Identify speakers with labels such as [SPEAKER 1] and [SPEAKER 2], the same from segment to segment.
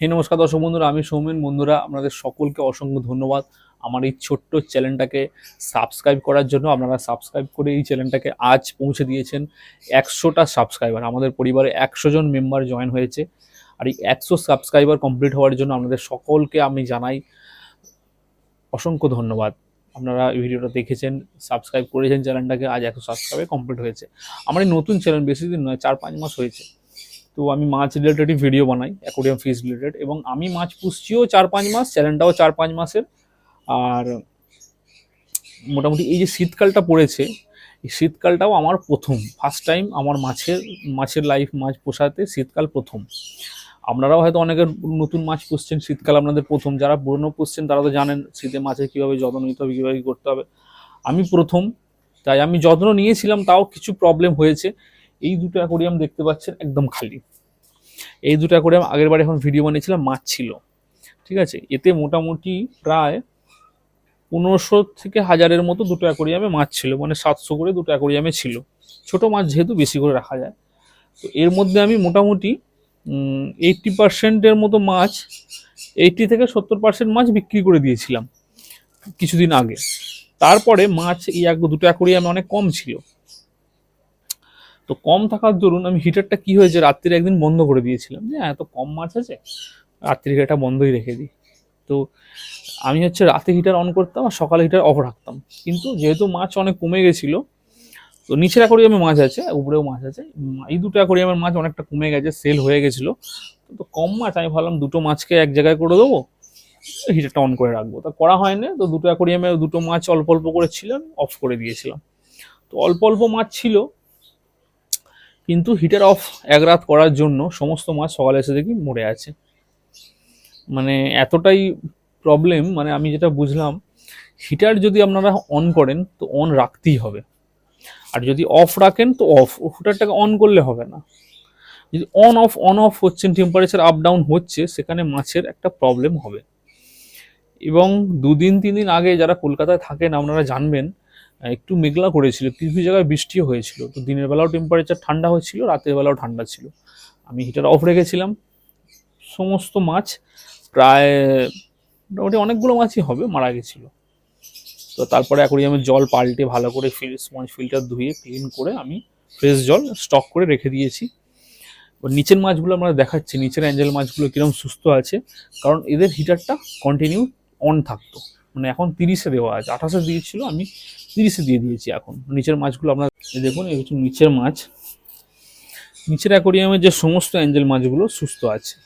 [SPEAKER 1] হে নমস্কার দর্শক বন্ধুরা, আমি সৌমেন। বন্ধুরা, আপনাদের সকলকে অসংখ্য ধন্যবাদ। আমার এই ছোট্ট চ্যানেলটাকে সাবস্ক্রাইব করার জন্য আপনারা সাবস্ক্রাইব করে এই চ্যানেলটাকে আজ পৌঁছে দিয়েছেন একশোটা সাবস্ক্রাইবার। আমাদের পরিবারে একশো জন মেম্বার জয়েন হয়েছে আর এই একশো সাবস্ক্রাইবার কমপ্লিট হওয়ার জন্য আপনাদের সকলকে আমি জানাই অসংখ্য ধন্যবাদ। আপনারা এই ভিডিওটা দেখেছেন, সাবস্ক্রাইব করেছেন চ্যানেলটাকে, আজ একশো সাবস্ক্রাইবে কমপ্লিট হয়েছে। আমার এই নতুন চ্যানেল বেশি দিন নয়, চার পাঁচ মাস হয়েছে। তো আমি মাছ রিলেটেডই ভিডিও বানাই অ্যাকোরিয়াম ফিস রিলেটেড এবং আমি মাছ পুষছিও চার পাঁচ মাস চ্যানেলটাও চার পাঁচ মাসের। আর মোটামুটি এই যে শীতকালটা পড়েছে, এই শীতকালটাও আমার প্রথম। ফার্স্ট টাইম আমার মাছের মাছের লাইফ মাছ পোষাতে শীতকাল প্রথম। আপনারাও হয়তো অনেকের নতুন মাছ পুষছেন, শীতকাল আপনাদের প্রথম। যারা পুরনো পুষছেন, তারা তো জানেন শীতে মাছের কীভাবে যত্ন নিতে হবে, কীভাবে করতে হবে। আমি প্রথম, তাই আমি যত্ন নিয়েছিলাম, তাও কিছু প্রবলেম হয়েছে। এই দুটো অ্যাকোরিয়াম দেখতে পাচ্ছেন একদম খালি। এই দুটো অ্যাকোরিয়াম আগের বারে এখন ভিডিও বানিয়েছিলাম, মাছ ছিল। ঠিক আছে? এতে মোটামুটি প্রায় পনেরোশো থেকে হাজারের মতো দুটো অ্যাকোরিয়ামে মাছ ছিল মানে সাতশো করে দুটো অ্যাকোরিয়ামে ছিল। ছোট মাছ যেহেতু বেশি করে রাখা যায়। তো এর মধ্যে আমি মোটামুটি এইটটি পার্সেন্টের মতো মাছ এইটটি থেকে সত্তর পার্সেন্ট মাছ বিক্রি করে দিয়েছিলাম কিছুদিন আগে। তারপরে মাছ এই এক দুটো অ্যাকোরিয়ামে অনেক কম ছিল। তো কম থাকার দরুন আমি হিটারটা কি হয়েছে রাত্রিরে একদিন বন্ধ করে দিয়েছিলাম। যে এত কম মাছ আছে, রাত্রিরে এটা বন্ধই রেখে দিই। তো আমি হচ্ছে রাতে হিটার অন করতাম আর সকালে হিটার অফ রাখতাম। কিন্তু যেহেতু মাছ অনেক কমে গেছিল, তো নিচের অ্যাকোরিয়ামে মাছ আছে, উপরেও মাছ আছে। এই দুটো অ্যাকোরিয়ামের মাছ অনেকটা কমে গেছে সেল হয়ে গেছিল। তো কম মাছ, আমি ভাবলাম দুটো মাছকে এক জায়গায় করে দেবো হিটারটা অন করে রাখব। তা করা হয়নি, তো দুটো অ্যাকোরিয়ামে দুটো মাছ অল্প অল্প করে ছিলাম অফ করে দিয়েছিলাম। তো অল্প অল্প মাছ ছিল কিন্তু হিটার অফ এক রাত করার জন্য সমস্ত মাছ সকালে এসে দেখি মরে আছে। মানে এতটাই প্রবলেম মানে আমি যেটা বুঝলাম হিটার যদি আপনারা অন করেন তো অন রাখতেই হবে। আর যদি অফ রাখেন তো অফ হিটারটাকে অন করলে হবে না। যদি অন অফ অন অফ হচ্ছেন টেম্পারেচার আপ ডাউন হচ্ছে, সেখানে মাছের একটা প্রবলেম হবে। এবং দুদিন তিন দিন আগে যারা কলকাতায় থাকেন, আপনারা জানবেন একটু মেঘলা করেছিল কিছু কিছু জায়গায় বৃষ্টিও হয়েছিল। তো দিনের বেলাও টেম্পারেচার ঠান্ডা হয়েছিল, রাতের বেলাও ঠান্ডা ছিল। আমি হিটার অফ রেখেছিলাম। সমস্ত মাছ প্রায়, মোটামুটি অনেকগুলো মাছই হবে, মারা গেছিল। তো তারপরে অ্যাকোরিয়ামের জল পাল্টে ভালো করে স্পঞ্জ ফিল্টার ধুয়ে ক্লিন করে আমি ফ্রেশ জল স্টক করে রেখে দিয়েছি। নিচের মাছগুলো আমরা দেখাচ্ছি, নিচের অ্যাঞ্জেল মাছগুলো কীরকম সুস্থ আছে, কারণ এদের হিটারটা কন্টিনিউ অন থাকতো। মানে এখন তিরিশে দেওয়া আছে, আঠাশে দিয়েছিল, আমি তিরিশে দিয়ে দিয়েছি এখন। নিচের মাছগুলো আপনার দেখুন, এই হচ্ছে নিচের মাছ। নিচের অ্যাকোরিয়ামের যে সমস্ত অ্যাঞ্জেল মাছগুলো সুস্থ আছে।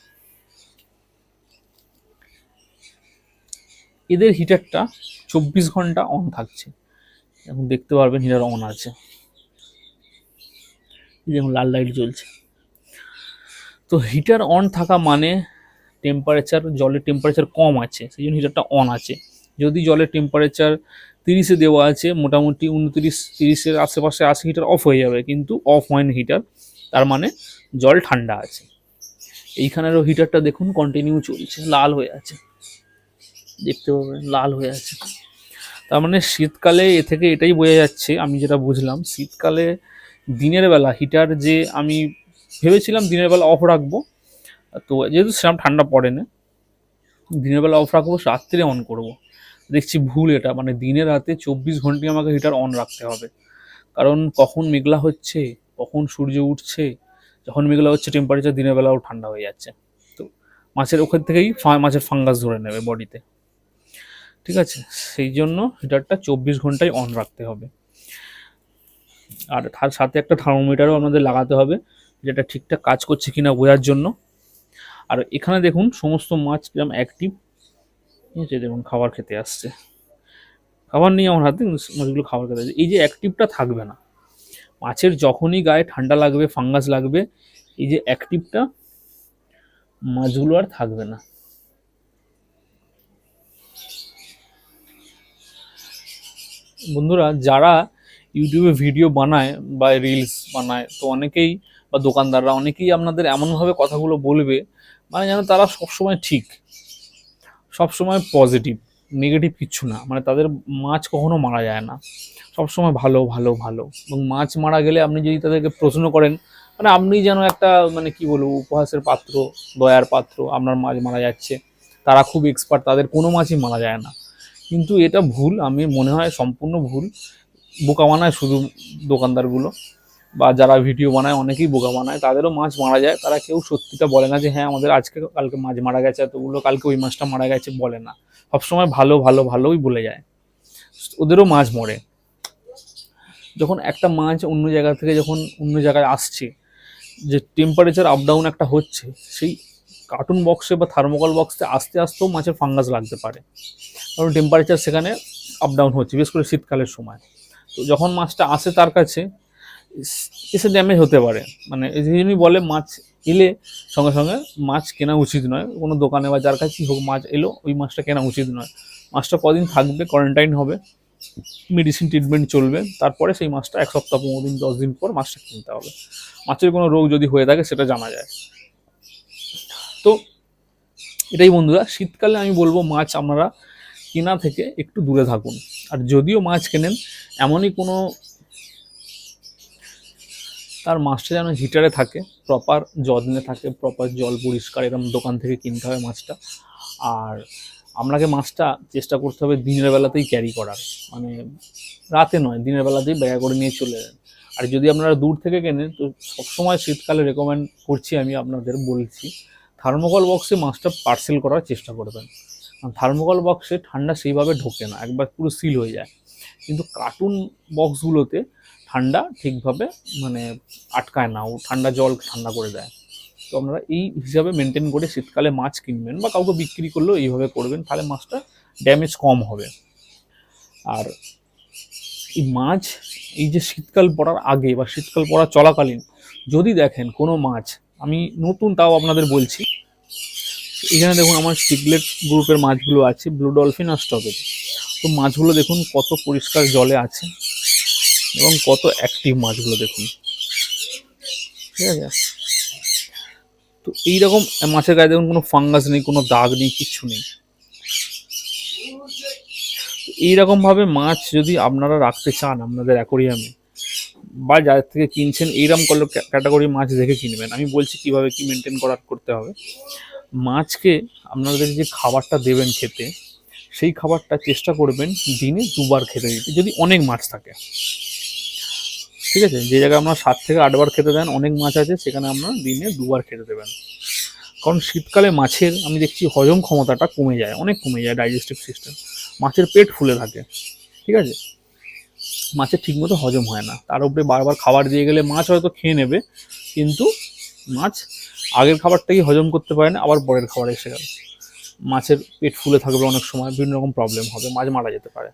[SPEAKER 1] এদের হিটারটা চব্বিশ ঘণ্টা অন থাকছে। এখন দেখতে পারবেন হিটার অন আছে। যেমন লাল লাইট জ্বলছে। তো হিটার অন থাকা মানে টেম্পারেচার জলের টেম্পারেচার কম আছে, সেই জন্য হিটারটা অন আছে। যদি জলের টেম্পারেচার তিরিশে দেওয়া আছে, মোটামুটি উনত্রিশ, তিরিশের আশেপাশে আসে হিটার অফ হয়ে যাবে, কিন্তু অফ হয়নি হিটার, তার মানে জল ঠান্ডা আছে। এইখানেরও হিটারটা দেখুন কন্টিনিউ চলছে, লাল হয়ে আছে। দেখতে পাবেন, লাল হয়ে আছে। তার মানে শীতকালে এ থেকে এটাই বোঝা যাচ্ছে, আমি যেটা বুঝলাম, শীতকালে দিনের বেলা হিটার যে আমি ভেবেছিলাম দিনের বেলা অফ রাখব, তো যেহেতু সেরকম ঠান্ডা পড়ে না, দিনের বেলা অফ রাখব, রাত্রে অন করব। দেখছি ভুল এটা। মানে দিনে রাতে চব্বিশ ঘন্টায় আমাকে হিটার অন রাখতে হবে। কারণ কখন মেঘলা হচ্ছে, কখন সূর্য উঠছে, যখন মেঘলা হচ্ছে টেম্পারেচার দিনের বেলাও ঠান্ডা হয়ে যাচ্ছে। তো মাছের ওখান থেকেই মাছের ফাঙ্গাস ধরে নেবে বডিতে ঠিক আছে? সেই জন্য হিটারটা চব্বিশ ঘন্টায় অন রাখতে হবে। আর তার সাথে একটা থার্মোমিটারও আপনাদের লাগাতে হবে, যেটা ঠিকঠাক কাজ করছে কিনা বোঝার জন্য। আর এখানে দেখুন, সমস্ত মাছ কিরম অ্যাক্টিভ ঠিক আছে দেখুন, খাবার খেতে আসছে। খাবার নিয়ে আমার হাতে মাছগুলো খাবার খেতে আসছে। এই যে অ্যাক্টিভটা থাকবে না। মাছের যখনই গায়ে ঠান্ডা লাগবে ফাঙ্গাস লাগবে, এই যে অ্যাক্টিভটা মাছগুলো আর থাকবে না। বন্ধুরা, যারা ইউটিউবে ভিডিও বানায় বা রিলস বানায়, তো অনেকেই বা দোকানদাররা অনেকেই আপনাদের এমনভাবে কথাগুলো বলবে মানে যেন তারা সবসময় ঠিক। সবসময় পজিটিভ নেগেটিভ কিচ্ছু না। মানে তাদের মাছ কখনো মারা যায় না। সবসময় ভালো ভালো ভালো। এবং মাছ মারা গেলে আপনি যদি তাদেরকে প্রশ্ন করেন মানে আপনি যেন একটা মানে কি বলব, উপহাসের পাত্র, দয়ার পাত্র, আপনার মাছ মারা যাচ্ছে, তারা খুব এক্সপার্ট তাদের কোনো মাছই মারা যায় না। কিন্তু এটা ভুল, আমি মনে হয় সম্পূর্ণ ভুল। বোকা বানায় শুধু দোকানদারগুলো। বা যারা ভিডিও বানায়, অনেকেই বোকা বানায়, তাদেরও মাছ মারা যায়। তারা কেউ সত্যিটা বলে না যে হ্যাঁ আমাদের আজকে কালকে মাছ মারা গেছে, এতগুলো, কালকে ওই মাছটা মারা গেছে, বলে না। সবসময় ভালো ভালো, ভালোই বলে যায়। ওদেরও মাছ মরে। যখন একটা মাছ অন্য জায়গা থেকে যখন অন্য জায়গায় আসছে, যে টেম্পারেচার আপ ডাউন একটা হচ্ছে, সেই কার্টুন বক্সে বা থার্মোকল বক্সে আস্তে আস্তেও মাছের ফাঙ্গাস লাগতে পারে। কারণ টেম্পারেচার সেখানে আপ ডাউন হচ্ছে, বিশেষ করে শীতকালের সময়। তো যখন মাছটা আসে তার কাছে এস- ড্যামেজ হতে পারে। মানে এই জন্যই বলে মাছ এলে সঙ্গে সঙ্গে মাছ কেনা উচিত নয়। কোনো দোকানে বা যার কাছেই হোক মাছ এলো, ওই মাছটা কেনা উচিত নয়। মাছটা কদিন থাকবে কোয়ারেন্টাইন হবে মেডিসিন ট্রিটমেন্ট চলবে, তারপরে সেই মাছটা এক সপ্তাহ, পনেরো দিন, দশ দিন পর মাছটা কিনতে হবে। মাছের কোনো রোগ যদি হয়ে থাকে, সেটা জানা যায়। তো এটাই বন্ধুরা, শীতকালে আমি বলব মাছ আপনারা কেনা থেকে একটু দূরে থাকুন। আর যদিও মাছ কেনেন, এমনই কোনো তার মাছটা যেন হিটারে থাকে প্রপার যত্নে থাকে প্রপার জল পরিষ্কার এরকম দোকান থেকে কিনতে হবে মাছটা। আর আপনাকে মাছটা চেষ্টা করতে হবে দিনের বেলাতেই ক্যারি করার। মানে রাতে নয়, দিনের বেলাতেই ব্যাগে করে নিয়ে চলে যান। আর যদি আপনারা দূর থেকে কেনেন, তো সবসময় শীতকালে রেকমেন্ড করছি আমি আপনাদের বলছি থার্মোকল বক্সে মাছটা পার্সেল করার চেষ্টা করবেন। থার্মোকল বক্সে ঠান্ডা সেইভাবে ঢোকে না, একবার পুরো সিল হয়ে যায়। কিন্তু কার্টুন বক্সগুলোতে ঠান্ডা ঠিকভাবে মানে আটকায় না, ও ঠান্ডা জল ঠান্ডা করে দেয়। তো আপনারা এই হিসাবে মেনটেন করে শীতকালে মাছ কিনবেন বা কাউকে বিক্রি করলেও এইভাবে করবেন, তাহলে মাছটা ড্যামেজ কম হবে। আর এই মাছ, এই যে শীতকাল পড়ার আগে বা শীতকাল পড়া চলাকালীন, যদি দেখেন কোনো মাছ, আমি নতুন তাও আপনাদের বলছি, এখানে দেখুন আমার সিগলেট গ্রুপের মাছগুলো আছে ব্লু ডলফিন আর স্ট্রবেরি তো মাছগুলো দেখুন কত পরিষ্কার জলে আছে এবং কত অ্যাক্টিভ মাছগুলো দেখুন। ঠিক আছে? তো এইরকম মাছের গায়ে দেখুন কোনো ফাঙ্গাস নেই, কোনো দাগ নেই, কিচ্ছু নেই। এইরকমভাবে মাছ যদি আপনারা রাখতে চান আপনাদের অ্যাকোরিয়ামে বা যাদের থেকে কিনছেন, এইরকম কল ক্যাটাগরি মাছ দেখে কিনবেন আমি বলছি কীভাবে কি মেনটেন করার করতে হবে। মাছকে আপনাদের যে খাবারটা দেবেন খেতে, সেই খাবারটা চেষ্টা করবেন দিনে দুবার খেতে দিতে, যদি অনেক মাছ থাকে। ঠিক আছে? যে জায়গায় আপনার সাত থেকে আটবার খেতে দেন, অনেক মাছ আছে, সেখানে আপনার দিনে দুবার খেতে দেবেন। কারণ শীতকালে মাছের, আমি দেখছি হজম ক্ষমতাটা কমে যায়, অনেক কমে যায় ডাইজেস্টিভ সিস্টেম মাছের পেট ফুলে থাকে, ঠিক আছে? মাছের ঠিকমতো হজম হয় না। তার উপরে বারবার খাবার দিয়ে গেলে মাছ হয়তো খেয়ে নেবে, কিন্তু মাছ আগের খাবারটাকে হজম করতে পারে না, আবার পরের খাবার এসে গেল। মাছের পেট ফুলে থাকবে অনেক সময়, বিভিন্ন রকম প্রবলেম হবে, মাছ মারা যেতে পারে।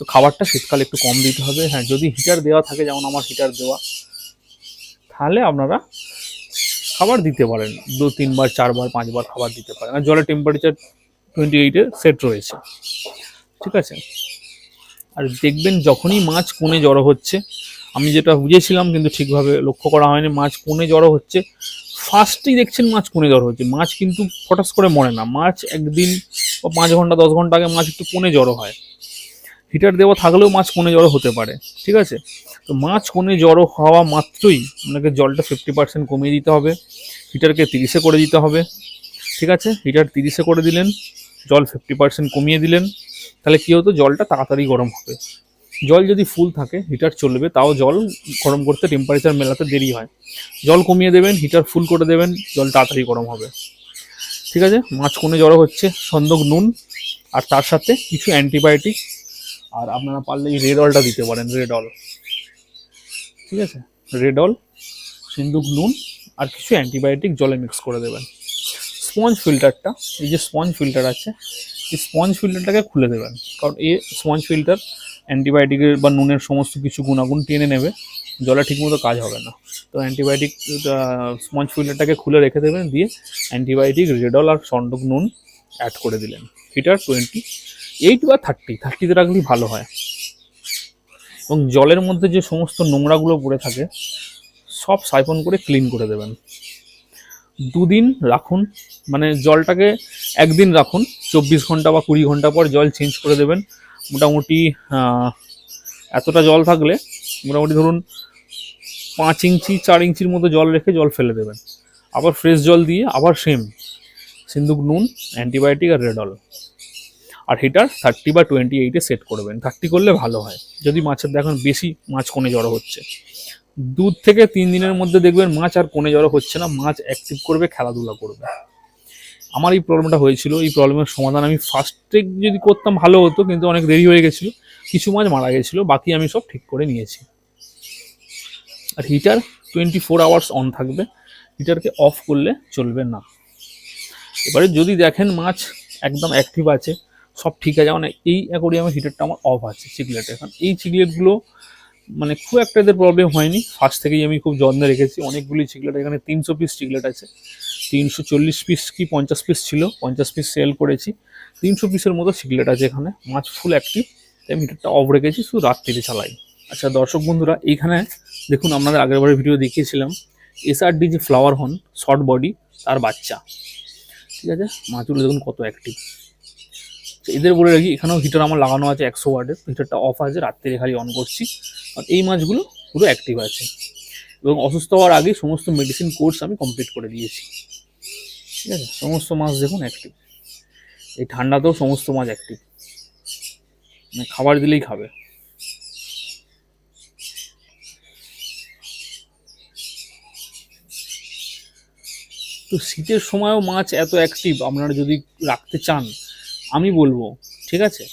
[SPEAKER 1] তো খাবারটা শীতকালে একটু কম দিতে হবে। হ্যাঁ যদি হিটার দেওয়া থাকে, যেমন আমার হিটার দেওয়া, তাহলে আপনারা খাবার দিতে পারেন। দু, তিনবার, চারবার, পাঁচবার খাবার দিতে পারেন। আর জলের টেম্পারেচার টোয়েন্টি এইটে সেট রয়েছে। ঠিক আছে? আর দেখবেন যখনই মাছ কোণে জড়ো হচ্ছে, আমি যেটা বুঝেছিলাম, কিন্তু ঠিকভাবে লক্ষ্য করা হয়নি, মাছ কোণে জড়ো হচ্ছে ফার্স্টেই দেখছেন মাছ কোণে জড়ো হচ্ছে। মাছ কিন্তু ফটাস করে মরে না। মাছ একদিন বা পাঁচ ঘণ্টা, দশ ঘণ্টা আগে মাছ একটু কোণে জড়ো হয়। হিটার দেওয়া থাকলেও মাছ কোণে জড়ো হতে পারে, ঠিক আছে? তো মাছ কোণে জড়ো হওয়া মাত্রই আপনাকে জলটা ফিফটি পার্সেন্ট কমিয়ে দিতে হবে, হিটারকে তিরিশে করে দিতে হবে, ঠিক আছে? হিটার তিরিশে করে দিলেন, জল ফিফটি পার্সেন্ট কমিয়ে দিলেন, তাহলে কী হতো? জলটা তাড়াতাড়ি গরম হবে। জল যদি ফুল থাকে, হিটার চলবে, তাও জল গরম করতে টেম্পারেচার মেলাতে দেরি হয়। জল কমিয়ে দেবেন, হিটার ফুল করে দেবেন, জল তাড়াতাড়ি গরম হবে। ঠিক আছে? মাছ কোণে জড়ো হচ্ছে সন্দক নুন, আর তার সাথে কিছু অ্যান্টিবায়োটিক আর আপনারা পারলে এই রেড অলটা দিতে পারেন রেড অল ঠিক আছে? রেড অল সিন্দুক, নুন আর কিছু অ্যান্টিবায়োটিক জলে মিক্স করে দেবেন। স্পঞ্জ ফিল্টারটা এই যে স্পঞ্জ ফিল্টার আছে, এই স্পঞ্জ ফিল্টারটাকে খুলে দেবেন। কারণ এই স্পঞ্জ ফিল্টার অ্যান্টিবায়োটিকের বা নুনের সমস্ত কিছু গুণাগুণ টেনে নেবে, জলে ঠিকমতো কাজ হবে না। তো অ্যান্টিবায়োটিক স্পঞ্জ ফিল্টারটাকে খুলে রেখে দেবেন, দিয়ে অ্যান্টিবায়োটিক রেডল আর সন্ডক নুন অ্যাড করে দিলেন। হিটার টোয়েন্টি এইট বা থার্টি থার্টিতে রাখলেই ভালো হয়। এবং জলের মধ্যে যে সমস্ত নোংরাগুলো পড়ে থাকে, সব সাইফন করে ক্লিন করে দেবেন। দুদিন রাখুন মানে জলটাকে একদিন রাখুন, চব্বিশ ঘণ্টা বা কুড়ি ঘণ্টা পর জল চেঞ্জ করে দেবেন। মোটামুটি এতটা জল থাকলে মোটামুটি ধরুন পাঁচ ইঞ্চি, চার ইঞ্চির মতো জল রেখে জল ফেলে দেবেন। আবার ফ্রেশ জল দিয়ে আবার সেম সিন্দুক নুন অ্যান্টিবায়োটিক আর রেডল আর হিটার থার্টি বা টোয়েন্টি এইটে সেট করবেন থার্টি করলে ভালো হয়। যদি মাছের দেখেন বেশি মাছ কোণে জড়ো হচ্ছে। দু থেকে তিন দিনের মধ্যে দেখবেন মাছ আর কোণে জড়ো হচ্ছে না, মাছ অ্যাক্টিভ করবে, খেলাধুলা করবে। আমার এই প্রবলেমটা হয়েছিল। এই প্রবলেমের সমাধান আমি ফার্স্টে যদি করতাম ভালো হতো, কিন্তু অনেক দেরি হয়ে গেছিল। কিছু মাছ মারা গেছিল, বাকি আমি সব ঠিক করে নিয়েছি। আর heater twenty four hours on থাকবে হিটারকে অফ করলে চলবে না। এবারে যদি দেখেন মাছ একদম অ্যাক্টিভ আছে সব ঠিক আছে। মানে এই অ্যাকোরিয়ামের হিটারটা আমার অফ আছে চিকলেট এখন এই চিকলেটগুলো মানে খুব একটা এদের প্রবলেম হয়নি। ফার্স্ট থেকেই আমি খুব যত্নে রেখেছি। অনেকগুলি চিকলেট এখানে তিনশো পিস চিকলেট আছে। তিনশো চল্লিশ পিস কি পঞ্চাশ পিস ছিল? পঞ্চাশ পিস সেল করেছি। তিনশো পিসের মতো চিকলেট আছে এখানে। মাছ ফুল অ্যাক্টিভ তাই মিটারটা অফ রেখেছি, শুধু রাত্রিতে চালাই। আচ্ছা দর্শক বন্ধুরা, এইখানে দেখুন, আপনাদের আগের বারের ভিডিও দেখিয়েছিলাম। এসআরডি যে ফ্লাওয়ার হন শর্ট বডি তার বাচ্চা। ঠিক আছে? মাছগুলো দেখুন কত অ্যাক্টিভ এদের বলে রাখি, এখানেও হিটার আমার লাগানো আছে একশো ওয়ার্ডের হিটারটা অফ আছে, রাত্রে খালি অন করছি। আর এই মাছগুলো পুরো অ্যাক্টিভ আছে। এবং অসুস্থ হওয়ার আগে সমস্ত মেডিসিন কোর্স আমি কমপ্লিট করে দিয়েছি। ঠিক আছে? সমস্ত মাছ দেখুন অ্যাক্টিভ এই ঠান্ডাতেও সমস্ত মাছ অ্যাক্টিভ মানে খাবার দিলেই খাবে। তো শীতের সময়ও মাছ এত অ্যাক্টিভ আপনারা যদি রাখতে চান আমি বলব, ঠিক আছে?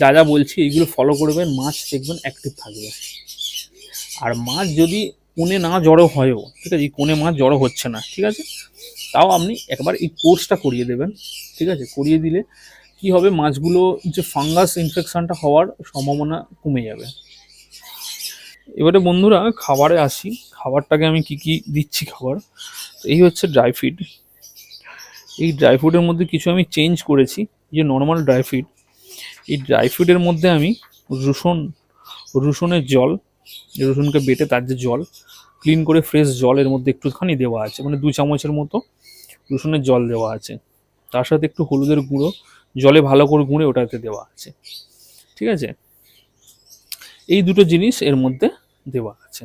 [SPEAKER 1] যা যা বলছি এইগুলো ফলো করবেন, মাছ দেখবেন অ্যাক্টিভ থাকবে। আর মাছ যদি কোণে না জড়ো হয়ও, ঠিক আছে? এই কোণে মাছ জড়ো হচ্ছে না, ঠিক আছে? তাও আপনি একবার এই কোর্সটা করিয়ে দেবেন, ঠিক আছে? করিয়ে দিলে কি হবে? মাছগুলো যে ফাঙ্গাস ইনফেকশানটা হওয়ার সম্ভাবনা কমে যাবে। এবারে বন্ধুরা, খাবারে আসি। খাবারটাকে আমি কি কি দিচ্ছি খাবার? এই হচ্ছে ড্রাই ফিড এই ড্রাই ফ্রুটের মধ্যে কিছু আমি চেঞ্জ করেছি। যে নর্মাল ড্রাই ফিড এই ড্রাই ফ্রুটের মধ্যে আমি রসুন, রসুনের জল রসুনকে বেটে তার যে জল ক্লিন করে ফ্রেশ জল এর মধ্যে একটুখানি দেওয়া আছে। মানে দু চামচের মতো রসুনের জল দেওয়া আছে। তার সাথে একটু হলুদের গুঁড়ো, জলে ভালো করে গুঁড়ে ওটাতে দেওয়া আছে। ঠিক আছে? এই দুটো জিনিস এর মধ্যে দেওয়া আছে।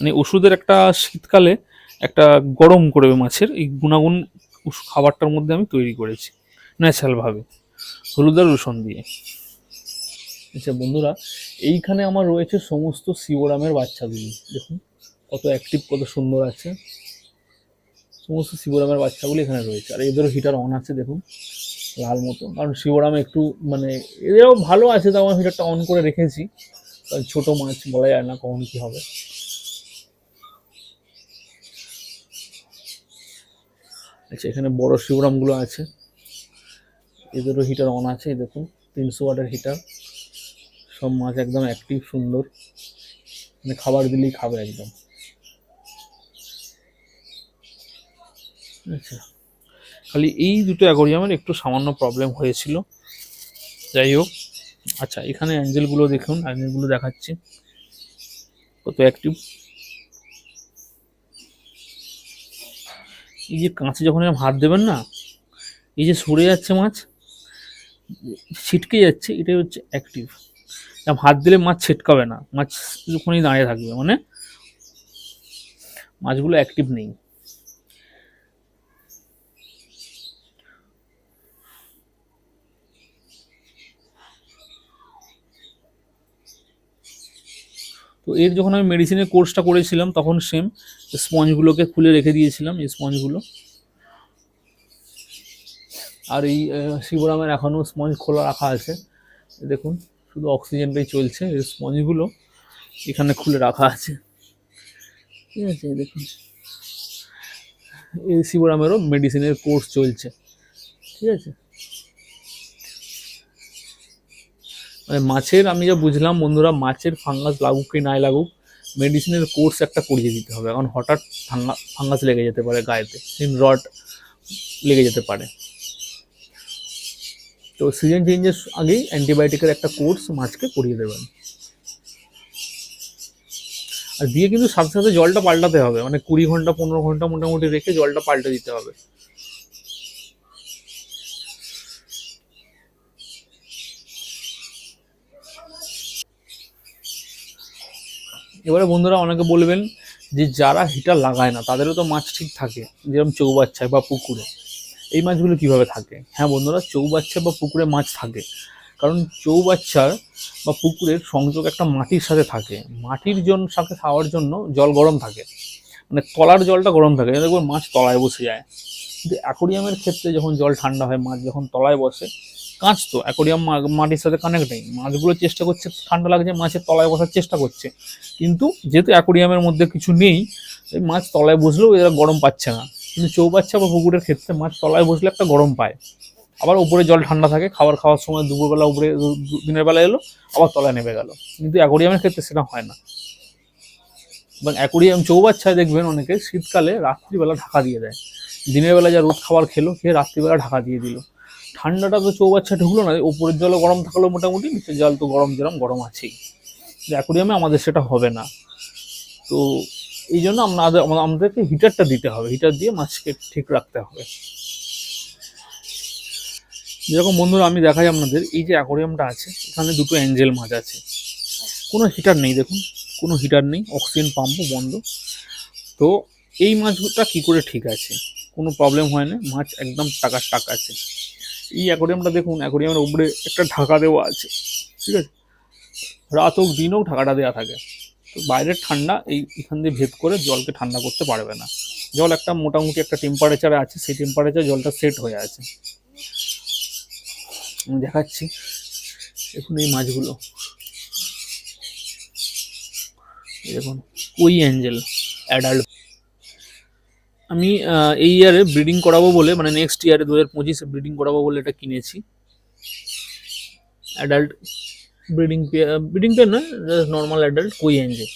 [SPEAKER 1] মানে ওষুধের একটা শীতকালে একটা গরম করবে মাছের এই গুণাগুণ খাবারটার মধ্যে আমি তৈরি করেছি। ন্যাচারালভাবে। হলুদ আর রসুন দিয়ে। আচ্ছা বন্ধুরা, এইখানে আমার রয়েছে সমস্ত শিবরামের বাচ্চাগুলি। দেখুন, কত অ্যাক্টিভ কত সুন্দর আছে। সমস্ত শিবরামের বাচ্চাগুলি এখানে রয়েছে। আর এদেরও হিটার অন আছে, দেখুন, লাল মতো কারণ শিবরাম একটু মানে এদেরও ভালো আছে, তাও আমি হিটারটা অন করে রেখেছি। কারণ ছোটো মাছ, বলা যায় না কখন কী হবে। আচ্ছা এখানে বড় শিবরামগুলো আছে। এদেরও হিটার অন আছে দেখুন, তিনশো ওয়াটের হিটার সব মাছ একদম অ্যাক্টিভ সুন্দর। মানে খাবার দিলেই খাবে একদম। আচ্ছা। খালি এই দুটো অ্যাকোরিয়ামের একটু সামান্য প্রবলেম হয়েছিল। যাই হোক আচ্ছা এখানে অ্যাঞ্জেলগুলো দেখুন অ্যাঞ্জেলগুলো দেখাচ্ছি। কত অ্যাক্টিভ এই যে কাঁচে যখন হাত দেবেন না, এই যে সরে যাচ্ছে মাছ ছিটকে যাচ্ছে, এটাই হচ্ছে অ্যাক্টিভ হাত দিলে মাছ ছিটকাবে না, মাছ যখনই দাঁড়িয়ে থাকবে মানে মাছগুলো অ্যাক্টিভ নেই। তো এর যখন আমি মেডিসিনের কোর্সটা করেছিলাম, তখন সেম স্পঞ্জগুলোকে খুলে রেখে দিয়েছিলাম, এই স্পঞ্জগুলো আর এই শিবরামের এখনও স্পঞ্জ খোলা রাখা আছে। দেখুন, শুধু অক্সিজেনটাই চলছে, এই স্পঞ্জগুলো এখানে খুলে রাখা আছে। ঠিক আছে, দেখুন। এই শিবরামেরও মেডিসিনের কোর্স চলছে। ঠিক আছে? মানে মাছের, আমি যা বুঝলাম বন্ধুরা, মাছের ফাঙ্গাস লাগুক কি নাই লাগুক মেডিসিনের কোর্স একটা করিয়ে দিতে হবে। কারণ হঠাৎ ফাঙ্গা ফাঙ্গাস লেগে যেতে পারে গায়েতে রড লেগে যেতে পারে। তো সিজন চেঞ্জের আগেই অ্যান্টিবায়োটিকের একটা কোর্স মাছকে করিয়ে দেবেন। আর দিয়ে কিন্তু সাথে সাথে জলটা পাল্টাতে হবে মানে কুড়ি ঘণ্টা, পনেরো ঘণ্টা মোটামুটি রেখে জলটা পাল্টে দিতে হবে। এবারে বন্ধুরা অনেকে বলবেন যে যারা হিটার লাগায় না, তাদেরও তো মাছ ঠিক থাকে, যেরকম চৌবাচ্চায় বা পুকুরে। এই মাছগুলো কীভাবে থাকে? হ্যাঁ বন্ধুরা, চৌবাচ্চা বা পুকুরে মাছ থাকে। কারণ চৌবাচ্চার বা পুকুরের সংযোগ একটা মাটির সাথে থাকে। মাটির জন, সাথে খাওয়ার জন্য জল গরম থাকে। মানে তলার জলটা গরম থাকে। দেখবেন মাছ তলায় বসে যায়। কিন্তু অ্যাকোরিয়ামের ক্ষেত্রে যখন জল ঠান্ডা হয়, মাছ যখন তলায় বসে, কাঁচ তো, অ্যাকোরিয়াম মাটির সাথে কানেক্ট নেই। মাছগুলো চেষ্টা করছে, ঠান্ডা লাগছে, মাছের তলায় বসার চেষ্টা করছে। কিন্তু যেহেতু অ্যাকোরিয়ামের মধ্যে কিছু নেই মাছ তলায় বসলেও এরা গরম পাচ্ছে না। কিন্তু চৌবাচ্চা বা পুকুরের ক্ষেত্রে মাছ তলায় বসলে একটা গরম পায়। আবার উপরে জল ঠান্ডা থাকে, খাবার খাওয়ার সময় দুপুরবেলা উপরে দিনের বেলা এলো, আবার তলায় নেমে গেল। কিন্তু অ্যাকোরিয়ামের ক্ষেত্রে সেটা হয় না। এবং অ্যাকোরিয়াম চৌবাচ্চায় দেখবেন অনেকে শীতকালে রাত্রিবেলা ঢাকা দিয়ে দেয়। দিনের বেলা যা রোদ খাবার খেলো খেয়ে রাত্রিবেলা ঢাকা দিয়ে দিল। ঠান্ডাটা তো চৌবাচ্চা ঢুকলো না, উপরের জলও গরম থাকল মোটামুটি, নিচের জল তো গরম যেরকম গরম আছেই। অ্যাকোরিয়ামে আমাদের সেটা হবে না। তো এই জন্য আমাদের আমাদেরকে হিটারটা দিতে হবে। হিটার দিয়ে মাছকে ঠিক রাখতে হবে। যেরকম বন্ধুরা, আমি দেখাই আপনাদের। এই যে অ্যাকোরিয়ামটা আছে, এখানে দুটো অ্যাঞ্জেল মাছ আছে। কোনো হিটার নেই, দেখুন। কোনো হিটার নেই। অক্সিজেন পাম্পও বন্ধ। তো এই মাছটা কি করে ঠিক আছে? কোনো প্রবলেম হয় না। মাছ একদম টাকা টাক আছে। এই অ্যাকোরিয়ামটা দেখুন অ্যাকোরিয়ামের উপরে একটা ঢাকা দেওয়া আছে। ঠিক আছে? রাত হোক, দিন হোক, ঢাকাটা দেওয়া থাকে। বাইরের ঠান্ডা এই এখান দিয়ে ভেদ করে জলকে ঠান্ডা করতে পারবে না। জল একটা মোটামুটি একটা টেম্পারেচারে আছে, সেই টেম্পারেচার জলটা সেট হয়ে আছে। আমি দেখাচ্ছি। দেখুন এই মাছগুলো। দেখুন কই অ্যাঞ্জেল অ্যাডাল্ট আমি এই ইয়ারে ব্রিডিং করাবো বলে মানে নেক্সট ইয়ারে দু হাজার পঁচিশে ব্রিডিং করাবো বলে এটা কিনেছি। Adult breeding pair breeding pair নয় নর্মাল অ্যাডাল্ট কই অ্যাঞ্জেল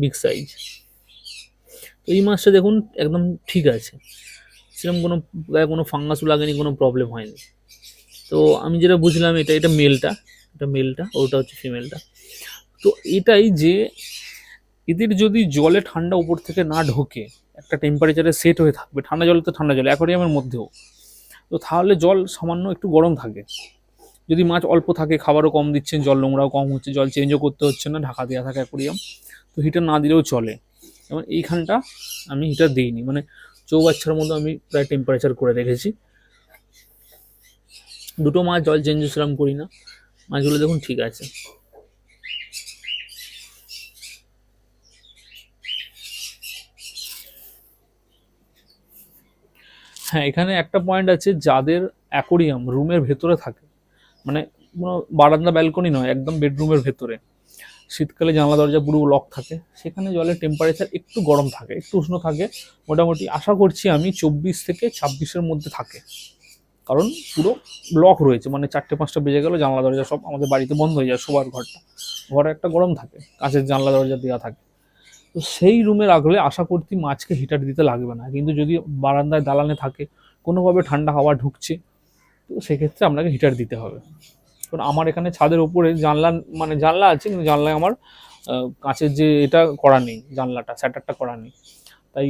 [SPEAKER 1] বিগ সাইজ তো এই মাছটা দেখুন, একদম ঠিক আছে। সেরকম কোনো গায়ে কোনো ফাঙ্গাসও লাগেনি, কোনো প্রবলেম হয়নি। তো আমি যেটা বুঝলাম, এটা এটা মেলটা এটা মেলটা ওটা হচ্ছে ফিমেলটা তো এটাই যে, এদের যদি জলে ঠান্ডা উপর থেকে না ঢোকে, একটা টেম্পারেচারে সেট হয়ে থাকবে, ঠান্ডা জল তো ঠান্ডা জল অ্যাকোরিয়ামের মধ্যেও। তো তাহলে জল সামান্য একটু গরম থাকে। যদি মাছ অল্প থাকে, খাবারও কম দিচ্ছেন, জল নোংরাও কম হচ্ছে, জল চেঞ্জও করতে হচ্ছে না, ঢাকা দেওয়া থাকে অ্যাকোরিয়াম তো হিটার না দিলেও চলে। যেমন এইখানটা আমি হিটার দিইনি মানে চৌবাচ্চার মধ্যে আমি প্রায় টেম্পারেচার করে রেখেছি। দুটো মাছ জল চেঞ্জ সেরকম করি না, মাছগুলো দেখুন ঠিক আছে। হ্যাঁ এখানে একটা পয়েন্ট আছে, যাদের অ্যাকোরিয়াম রুমের ভেতরে থাকে মানে কোনো বারান্দা ব্যালকনি নয়, একদম বেডরুমের ভেতরে। শীতকালে জানলা, দরজা, পুরো লক থাকে। সেখানে জলের টেম্পারেচার একটু গরম থাকে, একটু উষ্ণ থাকে। মোটামুটি আশা করছি আমি চব্বিশ থেকে ছাব্বিশের মধ্যে থাকে। কারণ পুরো লক রয়েছে মানে চারটে, পাঁচটা বেজে গেল, জানলা, দরজা সব আমাদের বাড়িতে বন্ধ হয়ে যায়, শোবার ঘরটা। ঘরে একটা গরম থাকে, কাঁচের জানলা, দরজা দেওয়া থাকে। তো সেই রুমে রাখলে আশা করছি মাছকে হিটার দিতে লাগবে না। কিন্তু যদি বারান্দায় দালানে থাকে, কোনোভাবে ঠান্ডা হাওয়া ঢুকছে তো সেক্ষেত্রে আপনাকে হিটার দিতে হবে। কারণ আমার এখানে ছাদের উপরে জানলা মানে জানলা আছে, কিন্তু জানলায় আমার কাঁচের যে এটা করা নেই, জানলাটা স্যাটারটা করা নেই। তাই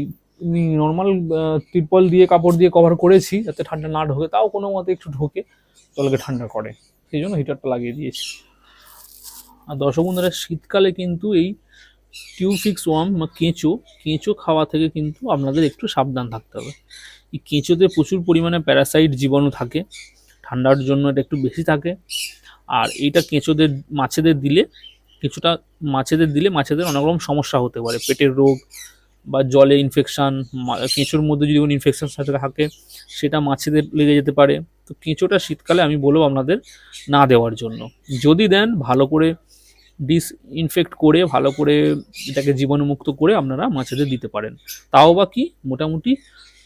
[SPEAKER 1] নর্মাল ত্রিপল দিয়ে, কাপড় দিয়ে কভার করেছি, যাতে ঠান্ডা না ঢোকে, তাও কোনো মতে একটু ঢোকে, জলকে ঠান্ডা করে। সেই জন্য হিটারটা লাগিয়ে দিয়েছি। আর দর্শক বন্ধুরা, শীতকালে কিন্তু এই টিউফিক্স ওয়ার্ম বা কেঁচো কেঁচো খাওয়া থেকে কিন্তু আপনাদের একটু সাবধান থাকতে হবে। এই কেঁচোতে প্রচুর পরিমাণে প্যারাসাইট জীবাণু থাকে, ঠান্ডার জন্য এটা একটু বেশি থাকে। আর এইটা কেঁচোদের, মাছেদের দিলে, কিছুটা মাছেদের দিলে মাছেদের অনেক রকম সমস্যা হতে পারে। পেটের রোগ বা জলে ইনফেকশান কেঁচোর মধ্যে যদি কোনো ইনফেকশান সাথে থাকে, সেটা মাছেদের লেগে যেতে পারে। তো কেঁচোটা শীতকালে আমি বলব আপনাদের না দেওয়ার জন্য। যদি দেন, ভালো করে ডিসইনফেক্ট করে, ভালো করে এটাকে জীবাণুমুক্ত করে আপনারা মাছেদের দিতে পারেন। তাও বা কি, মোটামুটি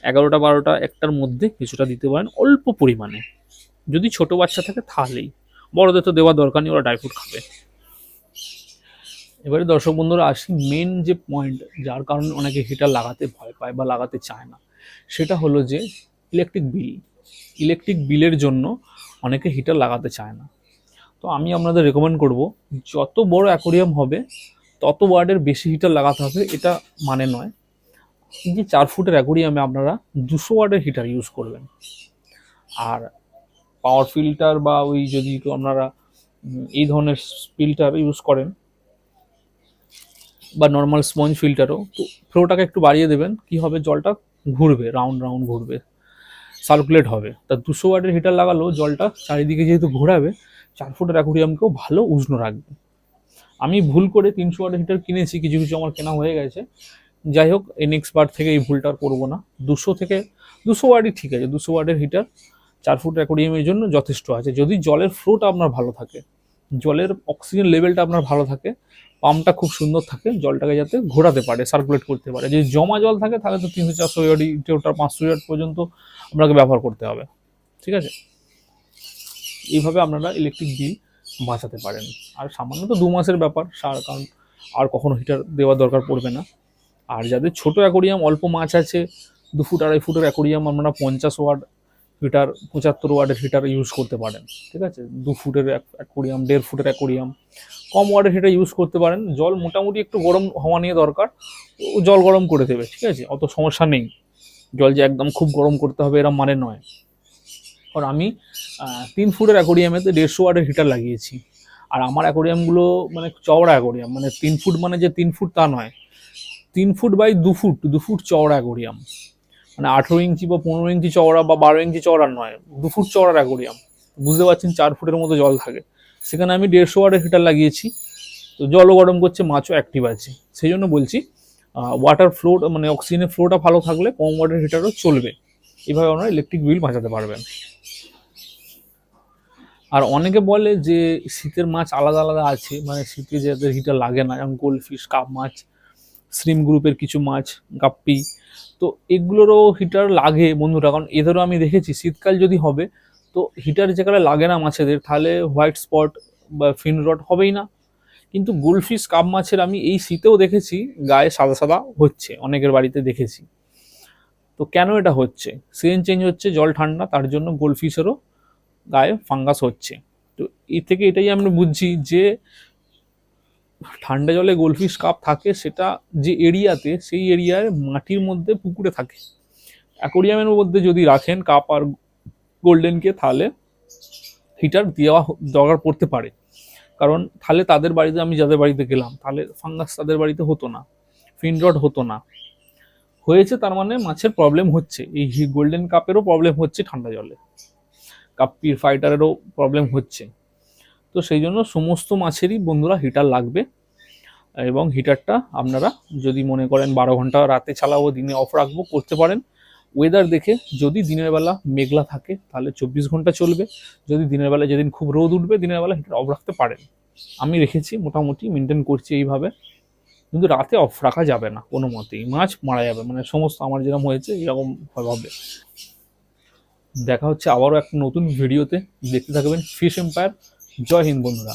[SPEAKER 1] এগারোটা বারোটা একটার মধ্যে কিছুটা দিতে পারেন অল্প পরিমাণে। যদি ছোট বাচ্চা থাকে তাহলেই। বড়দের তো দেওয়া দরকার নেই, ওরা ড্রাই ফ্রুট খাবে। এবারে দর্শক বন্ধুরা, আসি মেন যে পয়েন্ট যার কারণে অনেকে হিটার লাগাতে ভয় পায় বা লাগাতে চায় না। সেটা হলো যে ইলেকট্রিক বিল ইলেকট্রিক বিলের জন্য অনেকে হিটার লাগাতে চায় না। তো আমি আপনাদের রেকমেন্ড করব, যত বড় অ্যাকোরিয়াম হবে, তত ওয়ার্ডের বেশি হিটার লাগাতে হবে, এটা মানে নয়। যে চার ফুটের অ্যাকোরিয়ামে আপনারা দুশো ওয়াটের হিটার ইউজ করবেন। আর পাওয়ার ফিল্টার বা ওই যদি আপনারা এই ধরনের ফিল্টার ইউজ করেন বা নর্মাল স্পঞ্জ ফিল্টারও তো ফ্লোটাকে একটু বাড়িয়ে দেবেন, কি হবে? জলটা ঘুরবে রাউন্ড রাউন্ড ঘুরবে সার্কুলেট হবে। তা দুশো ওয়াটের হিটার লাগালেও জলটা চারিদিকে যেহেতু ঘোরাবে, চার ফুটের অ্যাকোরিয়ামকেও ভালো উষ্ণ রাখবে। আমি ভুল করে তিনশো ওয়াটের হিটার কিনেছি, কিছু কিছু আমার কেনা হয়ে গেছে। যাই হোক নেক্সট বার থেকে এই ভুলটা আর করব না। দুশো থেকে, দুশো ওয়ার্ডই ঠিক আছে, দুশো ওয়ার্ডের হিটার চার ফুট অ্যাকোরিয়ামের জন্য যথেষ্ট আছে। যদি জলের ফ্লোটা আপনার ভালো থাকে, জলের অক্সিজেন লেভেলটা আপনার ভালো থাকে পাম্পটা খুব সুন্দর থাকে, জলটাকে যাতে ঘোরাতে পারে সার্কুলেট করতে পারে। যদি জমা জল থাকে, তাহলে তো তিনশো, চারশো ইয়ার্ড ওটা পাঁচশো ইয়ার্ড পর্যন্ত আপনাকে ব্যবহার করতে হবে। ঠিক আছে? এইভাবে আপনারা ইলেকট্রিক বিল বাঁচাতে পারেন। আর সামান্য তো দু মাসের ব্যাপার, সার, কারণ আর কখনো হিটার দেওয়ার দরকার পড়বে না। আর যাদের ছোট অ্যাকোরিয়াম অল্প মাছ আছে, দু ফুট, আড়াই ফুটের অ্যাকোরিয়াম আপনারা পঞ্চাশ ওয়াট হিটার পঁচাত্তর ওয়াটের হিটার ইউজ করতে পারেন, ঠিক আছে? দু ফুটের অ্যাকোরিয়াম দেড় ফুটের অ্যাকোরিয়াম কম ওয়াটের হিটার ইউজ করতে পারেন। জল মোটামুটি একটু গরম হওয়া নিয়ে দরকার, জল গরম করে দেবে, ঠিক আছে? অত সমস্যা নেই। জল যে একদম খুব গরম করতে হবে, এরম মানে নয়। কারণ আমি তিন ফুটের অ্যাকোরিয়ামেতে দেড়শো ওয়াটের হিটার লাগিয়েছি। আর আমার অ্যাকোরিয়ামগুলো মানে চওড়া অ্যাকোরিয়াম মানে তিন ফুট মানে যে তিন ফুট তা নয়। তিন ফুট বাই দু ফুট দু ফুট চওড়া অ্যাকোরিয়াম। মানে আঠেরো ইঞ্চি বা পনেরো ইঞ্চি চওড়া বা বারো ইঞ্চি চওড়া নয়, দু ফুট চওড়ার অ্যাকোরিয়াম। বুঝতে পারছেন, চার ফুটের মতো জল থাকে। সেখানে আমি দেড়শো ওয়াটের হিটার লাগিয়েছি। তো জলও গরম করছে, মাছও অ্যাক্টিভ আছে। সেই জন্য বলছি ওয়াটার ফ্লো মানে অক্সিজেনের ফ্লোটা ভালো থাকলে কম ওয়াটার হিটারও চলবে। এভাবে আপনারা ইলেকট্রিক বিল বাঁচাতে পারবেন। আর অনেকে বলে যে শীতের মাছ আলাদা আলাদা আছে মানে শীতে যাদের হিটার লাগে না, যেমন গোল্ড ফিশ কাপ মাছ শ্রিম গ্রুপের কিছু মাছ, গাপ্পি। তো এগুলোরও হিটার লাগে বন্ধুরা, কারণ এদেরও আমি দেখেছি, শীতকাল যদি হবে, তো হিটার যেখানে লাগে না মাছেদের, তাহলে হোয়াইট স্পট বা ফিন রড হবেই না। কিন্তু গোল্ডফিশ কাপ মাছের আমি এই শীতেও দেখেছি, গায়ে সাদা সাদা হচ্ছে, অনেকের বাড়িতে দেখেছি। তো কেন এটা হচ্ছে? সিজন চেঞ্জ হচ্ছে, জল ঠান্ডা, তার জন্য গোল্ডফিশেরও গায়ে ফাঙ্গাস হচ্ছে। তো এ থেকে এটাই আমরা বুঝছি যে ঠান্ডা জলে গোল্ডফিশ কাপ থাকে, সেটা যে এরিয়াতে, সেই এরিয়ার মাটির মধ্যে পুকুরে থাকে। অ্যাকোরিয়ামের মধ্যে যদি রাখেন কাপ আর গোল্ডেনকে তাহলে হিটার দেওয়া দরকার পড়তে পারে। কারণ তাহলে তাদের বাড়িতে আমি যাদের বাড়িতে গেলাম, তাহলে ফাঙ্গাস তাদের বাড়িতে হতো না ফিনরড হতো না। হয়েছে তার মানে মাছের প্রবলেম হচ্ছে, এই গোল্ডেন কাপেরও প্রবলেম হচ্ছে ঠান্ডা জলে। কাপ ফাইটারেরও প্রবলেম হচ্ছে। তো সেই জন্য সমস্ত মাছেরই বন্ধুরা হিটার লাগবে। এবং হিটারটা আপনারা যদি মনে করেন বারো ঘণ্টা রাতে চালাবো, দিনে অফ রাখব, করতে পারেন। ওয়েদার দেখে যদি দিনের বেলা মেঘলা থাকে, তাহলে চব্বিশ ঘণ্টা চলবে। যদি দিনের বেলা যেদিন খুব রোদ উঠবে, দিনের বেলা হিটার অফ রাখতে পারেন। আমি রেখেছি, মোটামুটি মেনটেন করছি এইভাবে। কিন্তু রাতে অফ রাখা যাবে না, কোনো মতেই। মাছ মারা যাবে মানে সমস্ত আমার যেরকম হয়েছে এরকম হবে। দেখা হচ্ছে আবারও একটা নতুন ভিডিওতে দেখতে থাকবেন ফিশ এম্পায়ার জয় হিন্দ বন্ধুরা।